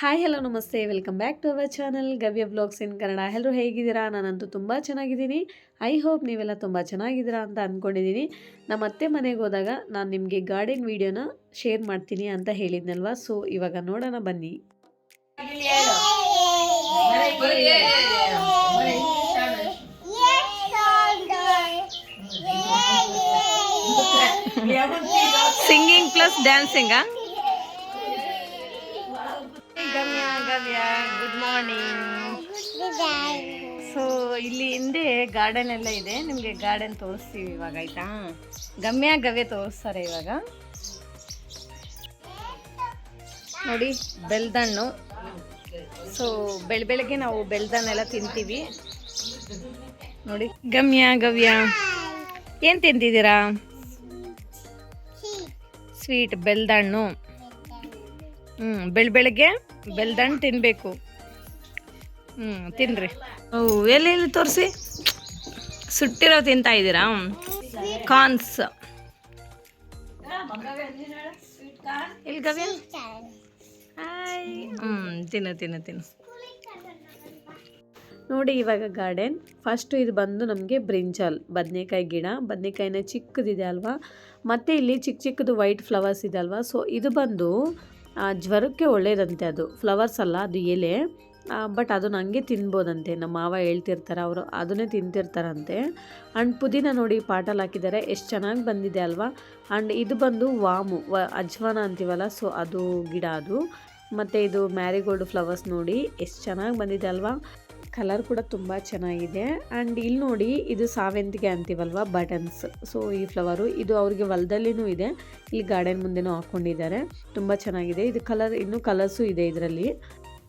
Hi hello ನಮಸ್ತೆ. Welcome back to our channel Gavya blogs in Kannada ಎಲ್ಲರೂ ಹೇಗಿದ್ದೀರಾ? ನಾನಂತೂ ತುಂಬ ಚೆನ್ನಾಗಿದ್ದೀನಿ. ಐ ಹೋಪ್ ನೀವೆಲ್ಲ ತುಂಬ ಚೆನ್ನಾಗಿದ್ದೀರಾ ಅಂತ ಅಂದ್ಕೊಂಡಿದ್ದೀನಿ ನಮ್ಮ ಅತ್ತೆ ಮನೆಗೆ ಹೋದಾಗ ನಾನು ನಿಮಗೆ ಗಾರ್ಡನ್ ವೀಡಿಯೋನ ಶೇರ್ ಮಾಡ್ತೀನಿ ಅಂತ ಹೇಳಿದ್ನಲ್ವಾ? ಸೊ ಇವಾಗ ನೋಡೋಣ, ಬನ್ನಿ. ಸಿಂಗಿಂಗ್ ಪ್ಲಸ್ ಡ್ಯಾನ್ಸಿಂಗ್ ಇಲ್ಲಿ ಹಿಂದೆ ಗಾರ್ಡನ್ ಎಲ್ಲ ಇದೆ. ನಿಮಗೆ ಗಾರ್ಡನ್ ತೋರಿಸ್ತೀವಿ ಇವಾಗ, ಆಯ್ತಾ? ಗಮ್ಯ ಗವ್ಯ ತೋರಿಸ್ತಾರೆ ಇವಾಗ. ನೋಡಿ ಬೆಲ್ದಣ್ಣು ಸೊ ಬೆಳ, ಬೆಳಗ್ಗೆ ನಾವು ಬೆಲ್ದನ್ನೆಲ್ಲ ತಿಂತೀವಿ. ನೋಡಿ, ಗಮ್ಯ ಗವ್ಯ. ಏನು ತಿಂತಿದ್ದೀರಾ ಸ್ವೀಟ್ ಬೆಲ್ದಣ್ಣು ಹ್ಞೂ ಬೆಳ, ಬೆಳಗ್ಗೆ ಬೆಲ್ದಣ್ಣು ತಿನ್ನಬೇಕು ಹ್ಞೂ ತಿನ್ರಿ. ಓ, ಎಲ್ಲಿ ಎಲ್ಲಿ ತೋರಿಸಿ? ಸುಟ್ಟಿರೋ ತಿಂತಾ ಇದ್ದೀರಾ? ಕಾರ್ನ್ಸ್. ಹ್ಞೂ ತಿನ್ನು ತಿನ್ನು ತಿನ್ನು. ನೋಡಿ ಇವಾಗ ಗಾರ್ಡನ್ ಫಸ್ಟು ಇದು ಬಂದು ನಮಗೆ ಬ್ರಿಂಜಾಲ್ ಬದನೆಕಾಯಿ ಗಿಡ. ಬದನೆಕಾಯಿನ ಚಿಕ್ಕದಿದೆ ಅಲ್ವಾ? ಮತ್ತು ಇಲ್ಲಿ ಚಿಕ್ಕ ಚಿಕ್ಕದು ವೈಟ್ ಫ್ಲವರ್ಸ್ ಇದೆ ಅಲ್ವಾ? ಸೊ ಇದು ಬಂದು ಜ್ವರಕ್ಕೆ ಒಳ್ಳೆಯದಂತೆ ಅದು. ಫ್ಲವರ್ಸ್ ಅಲ್ಲ, ಅದು ಎಲೆ. ಬಟ್ ಅದು ಹಂಗೆ ತಿನ್ಬೋದಂತೆ. ನಮ್ಮ ಮಾವ ಹೇಳ್ತಿರ್ತಾರೆ, ಅವರು ಅದನ್ನೇ ತಿಂತಿರ್ತಾರಂತೆ. ಆ್ಯಂಡ್ ಪುದೀನ ನೋಡಿ ಪಾಟಲ್ಲಿ ಹಾಕಿದ್ದಾರೆ, ಎಷ್ಟು ಚೆನ್ನಾಗಿ ಬಂದಿದೆ ಅಲ್ವಾ? ಆ್ಯಂಡ್ ಇದು ಬಂದು ವಾಮು, ವ, ಅಜ್ವಾನ ಅಂತೀವಲ್ಲ ಸೊ ಅದು ಗಿಡ ಅದು. ಮತ್ತು ಇದು ಮ್ಯಾರಿಗೋಲ್ಡ್ ಫ್ಲವರ್ಸ್ ನೋಡಿ, ಎಷ್ಟು ಚೆನ್ನಾಗಿ ಬಂದಿದೆ ಅಲ್ವಾ? ಕಲರ್ ಕೂಡ ತುಂಬ ಚೆನ್ನಾಗಿದೆ. ಆ್ಯಂಡ್ ಇಲ್ಲಿ ನೋಡಿ, ಇದು ಸಾವಂತಿಗೆ ಅಂತೀವಲ್ವ ಬಟನ್ಸ್ ಸೊ ಈ ಫ್ಲವರು ಇದು ಅವ್ರಿಗೆ ಹೊಲದಲ್ಲಿನೂ ಇದೆ. ಇಲ್ಲಿ ಗಾರ್ಡನ್ ಮುಂದೆನೂ ಹಾಕ್ಕೊಂಡಿದ್ದಾರೆ ತುಂಬ ಚೆನ್ನಾಗಿದೆ. ಇದು ಕಲರ್ ಇನ್ನೂ ಕಲರ್ಸು ಇದೆ ಇದರಲ್ಲಿ.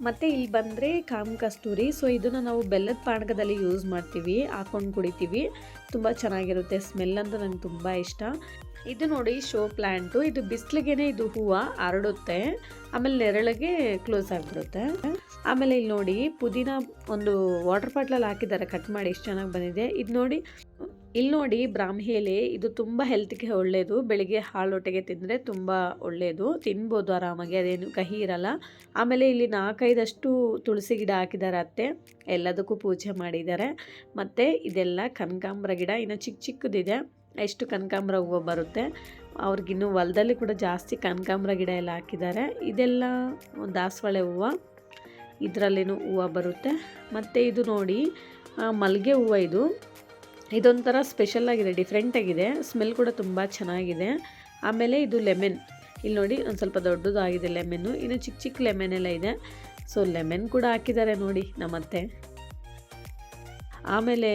ಮತ್ತು ಇಲ್ಲಿ ಬಂದರೆ ಕಾಮ್ ಕಸ್ತೂರಿ. ಸೊ ಇದನ್ನು ನಾವು ಬೆಲ್ಲದ ಪಾನಕದಲ್ಲಿ ಯೂಸ್ ಮಾಡ್ತೀವಿ. ಹಾಕೊಂಡು ಕುಡಿತೀವಿ. ತುಂಬ ಚೆನ್ನಾಗಿರುತ್ತೆ. ಸ್ಮೆಲ್ ಅಂತ ನಂಗೆ ತುಂಬ ಇಷ್ಟ. ಇದು ನೋಡಿ ಶೋ ಪ್ಲ್ಯಾಂಟು ಇದು ಬಿಸಿಲಿಗೆನೆ ಇದು ಹೂವು ಹರಡುತ್ತೆ. ಆಮೇಲೆ ನೆರಳಿಗೆ ಕ್ಲೋಸ್ ಆಗಿಬಿಡುತ್ತೆ. ಆಮೇಲೆ ಇಲ್ಲಿ ನೋಡಿ ಪುದೀನ ಒಂದು ವಾಟರ್ ಬಾಟ್ಲಲ್ಲಿ ಹಾಕಿದ್ದಾರೆ. ಕಟ್ ಮಾಡಿ ಎಷ್ಟು ಚೆನ್ನಾಗಿ ಬಂದಿದೆ. ಇದು ನೋಡಿ ಇಲ್ಲಿ ನೋಡಿ ಬ್ರಾಹ್ಮಿ ಇದು ತುಂಬ ಹೆಲ್ತ್ಗೆ ಒಳ್ಳೆಯದು ಬೆಳಿಗ್ಗೆ ಹೊಟ್ಟೆಗೆ ತಿಂದರೆ ತುಂಬ ಒಳ್ಳೆಯದು ತಿನ್ಬೋದು ಆರಾಮಾಗಿ, ಅದೇನು ಕಹಿ ಇರಲ್ಲ. ಆಮೇಲೆ ಇಲ್ಲಿ ನಾಲ್ಕೈದಷ್ಟು ತುಳಸಿ ಗಿಡ ಹಾಕಿದ್ದಾರೆ ಅತ್ತೆ. ಎಲ್ಲದಕ್ಕೂ ಪೂಜೆ ಮಾಡಿದ್ದಾರೆ. ಮತ್ತು ಇದೆಲ್ಲ ಕನಕಾಂಬ್ರ ಗಿಡ. ಇನ್ನು ಚಿಕ್ಕ ಚಿಕ್ಕದಿದೆ. ಎಷ್ಟು ಕನಕಾಂಬ್ರ ಹೂವು ಬರುತ್ತೆ? ಅವ್ರಿಗಿನ್ನು ಹೊಲದಲ್ಲಿ ಕೂಡ ಜಾಸ್ತಿ ಕನಕಾಂಬ್ರ ಗಿಡ ಎಲ್ಲ ಹಾಕಿದ್ದಾರೆ. ಇದೆಲ್ಲ ದಾಸವಾಳೆ ಹೂವು. ಇದರಲ್ಲೇನು ಹೂವು ಬರುತ್ತೆ. ಮತ್ತು ಇದು ನೋಡಿ ಮಲ್ಲಿಗೆ ಹೂವು ಇದು. ಇದೊಂಥರ ಸ್ಪೆಷಲ್ ಆಗಿದೆ ಡಿಫ್ರೆಂಟ್ ಆಗಿದೆ. ಸ್ಮೆಲ್ ಕೂಡ ತುಂಬ ಚೆನ್ನಾಗಿದೆ. ಆಮೇಲೆ ಇದು ಲೆಮೆನ್ ಇಲ್ಲಿ ನೋಡಿ ಒಂದು ಸ್ವಲ್ಪ ದೊಡ್ಡದಾಗಿದೆ ಲೆಮೆನ್ನು ಇನ್ನು ಚಿಕ್ಕ ಚಿಕ್ಕ ಲೆಮೆನ್ ಎಲ್ಲ ಇದೆ. ಸೊ ಲೆಮೆನ್ ಕೂಡ ಹಾಕಿದ್ದಾರೆ ನೋಡಿ ನಮ್ಮತ್ತೆ. ಆಮೇಲೆ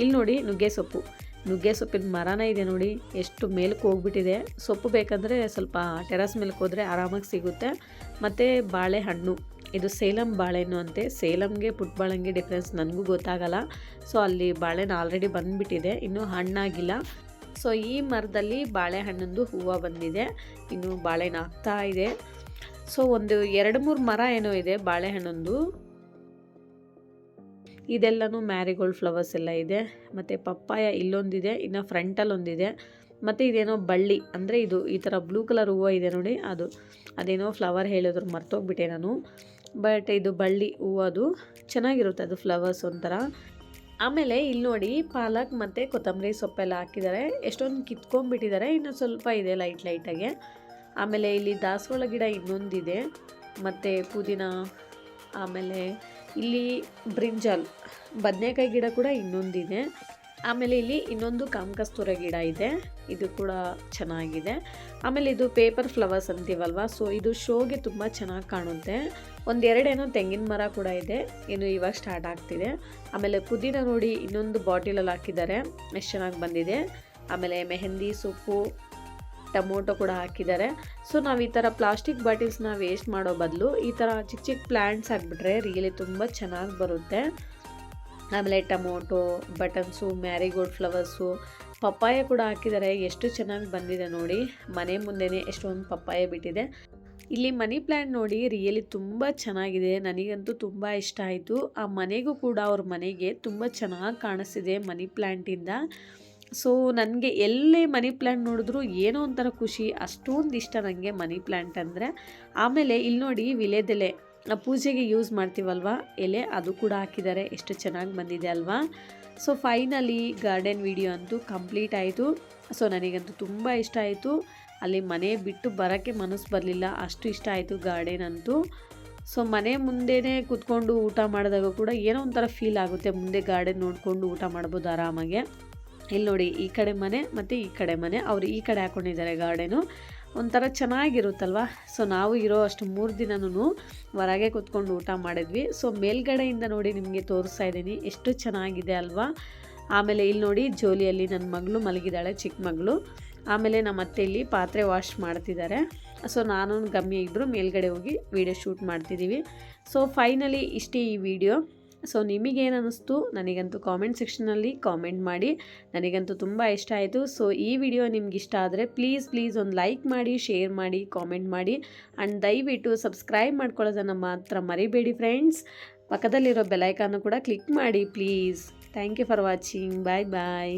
ಇಲ್ಲಿ ನೋಡಿ ನುಗ್ಗೆ ಸೊಪ್ಪು. ನುಗ್ಗೆ ಸೊಪ್ಪಿನ ಮರನ ಇದೆ ನೋಡಿ. ಎಷ್ಟು ಮೇಲಕ್ಕೆ ಹೋಗ್ಬಿಟ್ಟಿದೆ. ಸೊಪ್ಪು ಬೇಕಂದರೆ ಸ್ವಲ್ಪ ಟೆರಸ್ ಮೇಲಕ್ಕೆ ಹೋದರೆ ಆರಾಮಾಗಿ ಸಿಗುತ್ತೆ. ಮತ್ತು ಬಾಳೆಹಣ್ಣು. ಇದು ಸೇಲಂ ಬಾಳೆಹಣ್ಣು ಅಂತೆ. ಸೇಲಂಗೆ ಪುಟ್ಬಾಳಂಗೆ ಡಿಫ್ರೆನ್ಸ್ ನನಗೂ ಗೊತ್ತಾಗಲ್ಲ. ಸೊ ಅಲ್ಲಿ ಬಾಳೆಹಣ್ಣು ಆಲ್ರೆಡಿ ಬಂದುಬಿಟ್ಟಿದೆ. ಇನ್ನೂ ಹಣ್ಣಾಗಿಲ್ಲ. ಸೊ ಈ ಮರದಲ್ಲಿ ಬಾಳೆಹಣ್ಣಂದು ಹೂವು ಬಂದಿದೆ. ಇನ್ನು ಬಾಳೆಹಣ್ಣು ಆಗ್ತಾ ಇದೆ. ಸೊ ಒಂದು ಎರಡು ಮೂರು ಮರ ಏನೋ ಇದೆ ಬಾಳೆಹಣ್ಣೊಂದು. ಇದೆಲ್ಲನೂ ಮ್ಯಾರಿಗೋಲ್ಡ್ ಫ್ಲವರ್ಸ್ ಎಲ್ಲ ಇದೆ. ಮತ್ತು ಪಪ್ಪಾಯ ಇಲ್ಲೊಂದಿದೆ, ಇನ್ನು ಫ್ರಂಟಲ್ಲಿ ಒಂದಿದೆ ಮತ್ತು ಇದೇನೋ ಬಳ್ಳಿ, ಅಂದರೆ ಇದು ಈ ಥರ ಬ್ಲೂ ಕಲರ್ ಹೂವು ಇದೆ ನೋಡಿ ಅದು. ಅದೇನೋ ಫ್ಲವರ್ ಹೇಳಿದ್ರು ಮರ್ತೋಗ್ಬಿಟ್ಟೆ ನಾನು. ಬಟ್ ಇದು ಬಳ್ಳಿ ಹೂವು ಅದು. ಚೆನ್ನಾಗಿರುತ್ತೆ ಅದು ಫ್ಲವರ್ಸ್ ಒಂಥರ. ಆಮೇಲೆ ಇಲ್ಲಿ ನೋಡಿ ಪಾಲಕ್ ಮತ್ತು ಕೊತ್ತಂಬರಿ ಸೊಪ್ಪೆಲ್ಲ ಹಾಕಿದ್ದಾರೆ. ಎಷ್ಟೊಂದು ಕಿತ್ಕೊಂಡ್ಬಿಟ್ಟಿದ್ದಾರೆ. ಇನ್ನು ಸ್ವಲ್ಪ ಇದೆ ಲೈಟ್ ಲೈಟಾಗೆ ಆಮೇಲೆ ಇಲ್ಲಿ ದಾಸವಾಳ ಗಿಡ ಇನ್ನೊಂದಿದೆ. ಮತ್ತು ಪುದೀನ, ಆಮೇಲೆ ಇಲ್ಲಿ ಬ್ರಿಂಜಾಲ್, ಬದನೆಕಾಯಿ ಗಿಡ ಕೂಡ ಇನ್ನೊಂದಿದೆ. ಆಮೇಲೆ ಇಲ್ಲಿ ಇನ್ನೊಂದು ಕಾಮಕಸ್ತೂರ ಗಿಡ ಇದೆ. ಇದು ಕೂಡ ಚೆನ್ನಾಗಿದೆ. ಆಮೇಲೆ ಇದು ಪೇಪರ್ ಫ್ಲವರ್ಸ್ ಅಂತೀವಲ್ವ? ಸೊ ಇದು ಶೋಗೆ ತುಂಬ ಚೆನ್ನಾಗಿ ಕಾಣುತ್ತೆ. ಒಂದೆರಡೇನೋ ತೆಂಗಿನ ಮರ ಕೂಡ ಇದೆ. ಇನ್ನು ಇವಾಗ ಸ್ಟಾರ್ಟ್ ಆಗ್ತಿದೆ. ಆಮೇಲೆ ಪುದೀನ ನೋಡಿ ಇನ್ನೊಂದು ಬಾಟಿಲಲ್ಲಿ ಹಾಕಿದ್ದಾರೆ. ಎಷ್ಟು ಚೆನ್ನಾಗಿ ಬಂದಿದೆ. ಆಮೇಲೆ ಮೆಹಂದಿ, ಸೊಪ್ಪು, ಟೊಮೊಟೊ ಕೂಡ ಹಾಕಿದ್ದಾರೆ. ಸೊ ನಾವು ಈ ಥರ ಪ್ಲಾಸ್ಟಿಕ್ ಬಾಟಿಲ್ಸ್ನ ವೇಸ್ಟ್ ಮಾಡೋ ಬದಲು ಈ ಥರ ಚಿಕ್ಕ ಚಿಕ್ಕ ಪ್ಲ್ಯಾಂಟ್ಸ್ ಹಾಕ್ಬಿಟ್ರೆ ರಿಯಲಿ ತುಂಬ ಚೆನ್ನಾಗಿ ಬರುತ್ತೆ. ಆಮೇಲೆ tomato, buttons, marigold flowers, papaya ಕೂಡ ಹಾಕಿದ್ದಾರೆ. ಎಷ್ಟು ಚೆನ್ನಾಗಿ ಬಂದಿದೆ ನೋಡಿ. ಮನೆ ಮುಂದೆನೇ ಎಷ್ಟೊಂದು ಪಪ್ಪಾಯ ಬಿಟ್ಟಿದೆ. ಇಲ್ಲಿ ಮನಿ ಪ್ಲ್ಯಾಂಟ್ ನೋಡಿ, ರಿಯಲಿ ತುಂಬ ಚೆನ್ನಾಗಿದೆ. ನನಗಂತೂ ತುಂಬ ಇಷ್ಟ ಆಯಿತು. ಆ ಮನೆಗೂ ಕೂಡ ಅವ್ರ ಮನೆಗೆ ತುಂಬ ಚೆನ್ನಾಗಿ ಕಾಣಿಸ್ತಿದೆ ಮನಿ ಪ್ಲ್ಯಾಂಟಿಂದ ಸೊ, ನನಗೆ ಎಲ್ಲೇ ಮನಿ ಪ್ಲ್ಯಾಂಟ್ ನೋಡಿದ್ರು ಏನೋ ಒಂಥರ ಖುಷಿ. ಅಷ್ಟೊಂದು ಇಷ್ಟ ನನಗೆ ಮನಿ ಪ್ಲ್ಯಾಂಟ್ ಅಂದರೆ. ಆಮೇಲೆ ಇಲ್ಲಿ ನೋಡಿ, ವಿಲೇದೆಲೆ. ಪೂಜೆಗೆ ಯೂಸ್ ಮಾಡ್ತೀವಲ್ವ? ಎಲೆ, ಅದು ಕೂಡ ಹಾಕಿದ್ದಾರೆ. ಎಷ್ಟು ಚೆನ್ನಾಗಿ ಬಂದಿದೆ ಅಲ್ವಾ? ಸೊ ಫೈನಲಿ ಗಾರ್ಡನ್ ವಿಡಿಯೋ ಅಂತೂ ಕಂಪ್ಲೀಟ್ ಆಯಿತು. ಸೊ ನನಗಂತೂ ತುಂಬ ಇಷ್ಟ ಆಯಿತು. ಅಲ್ಲಿ ಮನೆ ಬಿಟ್ಟು ಬರೋಕ್ಕೆ ಮನಸ್ಸು ಬರಲಿಲ್ಲ. ಅಷ್ಟು ಇಷ್ಟ ಆಯಿತು ಗಾರ್ಡನ್ ಅಂತೂ. ಸೊ ಮನೆ ಮುಂದೆನೇ ಕೂತ್ಕೊಂಡು ಊಟ ಮಾಡಿದಾಗ ಕೂಡ ಏನೋ ಒಂಥರ ಫೀಲ್ ಆಗುತ್ತೆ. ಮುಂದೆ ಗಾರ್ಡನ್ ನೋಡಿಕೊಂಡು ಊಟ ಮಾಡ್ಬೋದು ಆರಾಮಾಗೆ. ಇಲ್ಲಿ ನೋಡಿ, ಈ ಕಡೆ ಮನೆ ಮತ್ತು ಈ ಕಡೆ ಮನೆ. ಅವರು ಈ ಕಡೆ ಹಾಕ್ಕೊಂಡಿದ್ದಾರೆ ಗಾರ್ಡನು ಒಂಥರ ಚೆನ್ನಾಗಿರುತ್ತಲ್ವ? ಸೊ ನಾವು ಇರೋ ಅಷ್ಟು ಮೂರು ದಿನನೂ ಹೊರಗೆ ಕೂತ್ಕೊಂಡು ಊಟ ಮಾಡಿದ್ವಿ. ಸೊ ಮೇಲ್ಗಡೆಯಿಂದ ನೋಡಿ ನಿಮಗೆ ತೋರಿಸ್ತಾ ಇದ್ದೀನಿ. ಎಷ್ಟು ಚೆನ್ನಾಗಿದೆ ಅಲ್ವಾ? ಆಮೇಲೆ ಇಲ್ಲಿ ನೋಡಿ ಜೋಲಿಯಲ್ಲಿ ನನ್ನ ಮಗಳು ಮಲಗಿದ್ದಾಳೆ, ಚಿಕ್ಕ ಮಗಳು. ಆಮೇಲೆ ನಮ್ಮ ಅತ್ತೆ ಇಲ್ಲಿ ಪಾತ್ರೆ ವಾಶ್ ಮಾಡ್ತಿದ್ದಾರೆ. ಸೊ ನಾನು ಗಮ್ಯ ಇಬ್ಬರು ಮೇಲ್ಗಡೆ ಹೋಗಿ ವಿಡಿಯೋ ಶೂಟ್ ಮಾಡ್ತಿದ್ದೀವಿ. ಸೊ ಫೈನಲಿ ಇಷ್ಟೇ ಈ ವಿಡಿಯೋ ಸೊ ನಿಮಗೇನು ಅನ್ನಿಸ್ತು ನನಗಂತೂ ಕಾಮೆಂಟ್ ಸೆಕ್ಷನಲ್ಲಿ ಕಾಮೆಂಟ್ ಮಾಡಿ. ನನಗಂತೂ ತುಂಬ ಇಷ್ಟ ಆಯಿತು. ಸೊ ಈ ವಿಡಿಯೋ ನಿಮ್ಗೆ ಇಷ್ಟ ಆದರೆ ಪ್ಲೀಸ್ ಪ್ಲೀಸ್ ಒಂದು ಲೈಕ್ ಮಾಡಿ ಶೇರ್ ಮಾಡಿ ಕಾಮೆಂಟ್ ಮಾಡಿ. ಆ್ಯಂಡ್ ದಯವಿಟ್ಟು ಸಬ್ಸ್ಕ್ರೈಬ್ ಮಾಡ್ಕೊಳ್ಳೋದನ್ನು ಮಾತ್ರ ಮರಿಬೇಡಿ ಫ್ರೆಂಡ್ಸ್ ಪಕ್ಕದಲ್ಲಿರೋ ಬೆಲೈಕಾನು ಕೂಡ ಕ್ಲಿಕ್ ಮಾಡಿ please thank you for watching bye bye